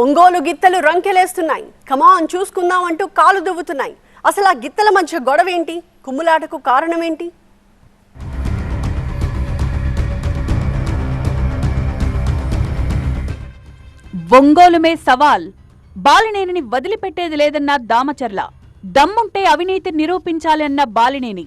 ఒంగోలు గిత్తలు రంకెలేస్తున్నాయి. కమాన్ చూసుకుందాం అంటూ కాలు దువ్వుతున్నాయి. అసలు ఆ గిత్తల మధ్య గొడవ ఏంటి కుమ్ములాటకు కారణం ఏంటి ఒంగోలుమే సవాల్. బాలినేనిని వదిలిపెట్టేది లేదన్న దామచర్ల. దమ్ముంటే అవినీతి నిరూపించాలన్న బాలినేని.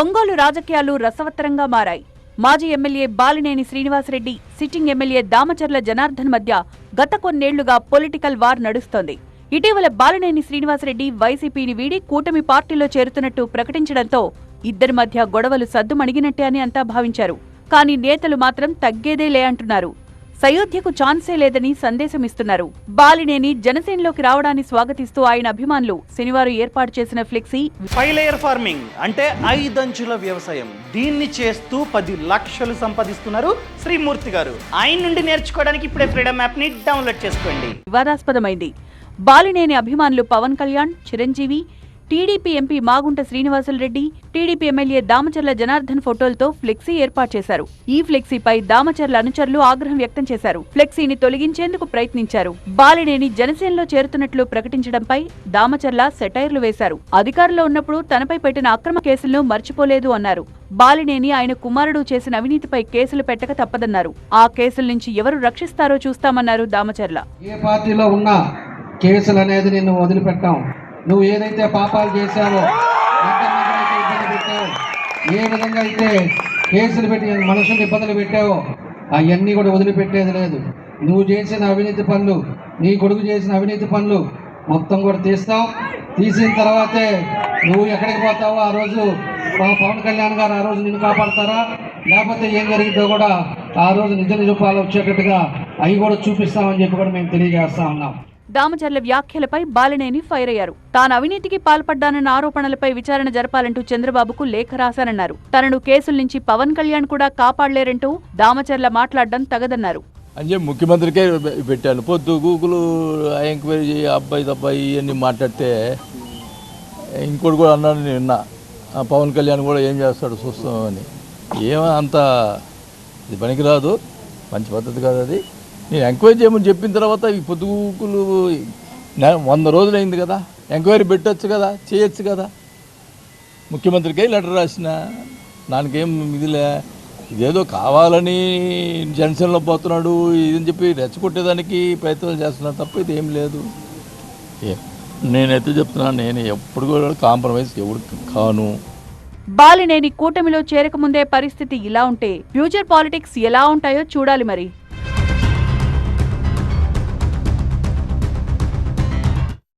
ఒంగోలు రాజకీయాలు రసవత్తరంగా మారాయి. మాజీ MLA Balineni Srinivasa Reddy sitting MLA Damacharla Janardhan మధ్య గత కొన్నేళ్ళుగా పొలిటికల్ వార్ నడుస్తోంది. ఇటీవల బాలినేని శ్రీనివాసరెడ్డి వైసీపీని వీడి కూటమి పార్టీలో చేరుతున్నట్టు ప్రకటించడంతో ఇద్దరి మధ్య గొడవలు సద్దుమణిగినట్టే అని అంతా భావించారు. కానీ నేతలు మాత్రం తగ్గేదే లే అంటున్నారు. సయోధ్యకు ఛాన్సే లేదని సందేశం ఇస్తున్నారు బాలినేని జనసేనలోకి రావడాన్ని స్వాగతిస్తూ ఆయన అభిమానులు శనివారం ఏర్పాటు చేసిన ఫ్లెక్సీ ఫైవ్ లేయర్ ఫార్మింగ్ అంటే ఐదంచుల వ్యవసాయం. దీన్ని చేస్తూ పది లక్షలు సంపాదిస్తున్నారు శ్రీమూర్తి గారు. ఆయన నుండి నేర్చుకోవడానికి ఇప్పుడే ఫ్రీడమ్ యాప్ని డౌన్లోడ్ చేసుకోండి. వివాదాస్పదమైంది. బాలినేని అభిమానులు Pawan Kalyan Chiranjeevi TDP MP Magunta Srinivasulu Reddy TDP MLA Damacharla Janardhan ఫోటోలతో ఫ్లెక్సీ ఏర్పాటు చేశారు. ఈ ఫ్లెక్సీపై దామచర్ల అనుచరులు ఆగ్రహం వ్యక్తం చేశారు. ఫ్లెక్సీని తొలగించేందుకు ప్రయత్నించారు. బాలినేని జనసేనలో చేరుతున్నట్లు ప్రకటించడంపై దామచర్ల సెటైర్లు వేశారు. అధికారంలో ఉన్నప్పుడు తనపై పెట్టిన అక్రమ కేసులను మర్చిపోలేదు అన్నారు. బాలినేని ఆయన కుమారుడు చేసిన అవినీతిపై కేసులు పెట్టక తప్పదన్నారు. ఆ కేసుల నుంచి ఎవరు రక్షిస్తారో చూస్తామన్నారు దామచర్ల. ఏ పార్టీలో ఉన్నా కేసులు అనేది నిన్ను వదిలిపెట్టాం. నువ్వు ఏదైతే పాపాలు చేశావో ఎంతమందినైతే ఇబ్బంది పెట్టావో ఏ విధంగా అయితే కేసులు పెట్టి మనుషుల్ని ఇబ్బందులు పెట్టావో అవన్నీ కూడా వదిలిపెట్టేది లేదు. నువ్వు చేసిన అవినీతి పనులు నీ కొడుకు చేసిన అవినీతి పనులు మొత్తం కూడా తీస్తాం. తీసిన తర్వాతే నువ్వు ఎక్కడికి పోతావో ఆ రోజు మా పవన్ కళ్యాణ్ గారు ఆ రోజు నిన్ను కాపాడతారా? లేకపోతే ఏం జరిగిందో కూడా ఆ రోజు నిజ నిరూపాలు వచ్చేటట్టుగా అవి కూడా చూపిస్తామని చెప్పి కూడా మేము తెలియజేస్తా ఉన్నాం. దామచర్ల వ్యాఖ్యలపై బాలినేని ఫైర్ అయ్యారు. తాను అవినీతికి పాల్పడ్డానన్న ఆరోపణలపై విచారణ జరపాలంటూ చంద్రబాబుకు లేఖ రాశానన్నారు. తనను కేసుల నుంచి పవన్ కళ్యాణ్ కూడా కాపాడలేరంటూ దామచర్ల మాట్లాడడం తగదన్నారు. అంటే ముఖ్యమంత్రికే పెట్టాను. పొద్దు గూగుల్ ఎంక్వైరీ చేయి అబ్బాయి అబ్బాయి ఇవన్నీ మాట్లాడితే ఇంకోటి కూడా అన్నాడు నేను విన్నా పవన్ కళ్యాణ్ కూడా ఏం చేస్తాడు చూస్తామని. ఏమో అంత ఇది పనికిరాదు. మంచి పద్ధతి కాదు అది. నేను ఎంక్వైరీ చేయమని చెప్పిన తర్వాత ఈ పొద్దుగూకులు వంద రోజులు అయింది కదా. ఎంక్వైరీ పెట్టచ్చు కదా చేయొచ్చు కదా. ముఖ్యమంత్రికే లెటర్ రాసిన దానికేం ఇదిలే ఇదేదో కావాలని జనసేనలో పోతున్నాడు ఇదని చెప్పి రెచ్చగొట్టేదానికి ప్రయత్నాలు చేస్తున్నాడు తప్ప ఇది ఏం లేదు నేనైతే చెప్తున్నాను నేను ఎప్పుడు కూడా కాంప్రమైజ్ ఎవడు కాను. బాలినేని కూటమిలో చేరకముందే పరిస్థితి ఇలా ఉంటే ఫ్యూచర్ పాలిటిక్స్ ఎలా ఉంటాయో చూడాలి మరి.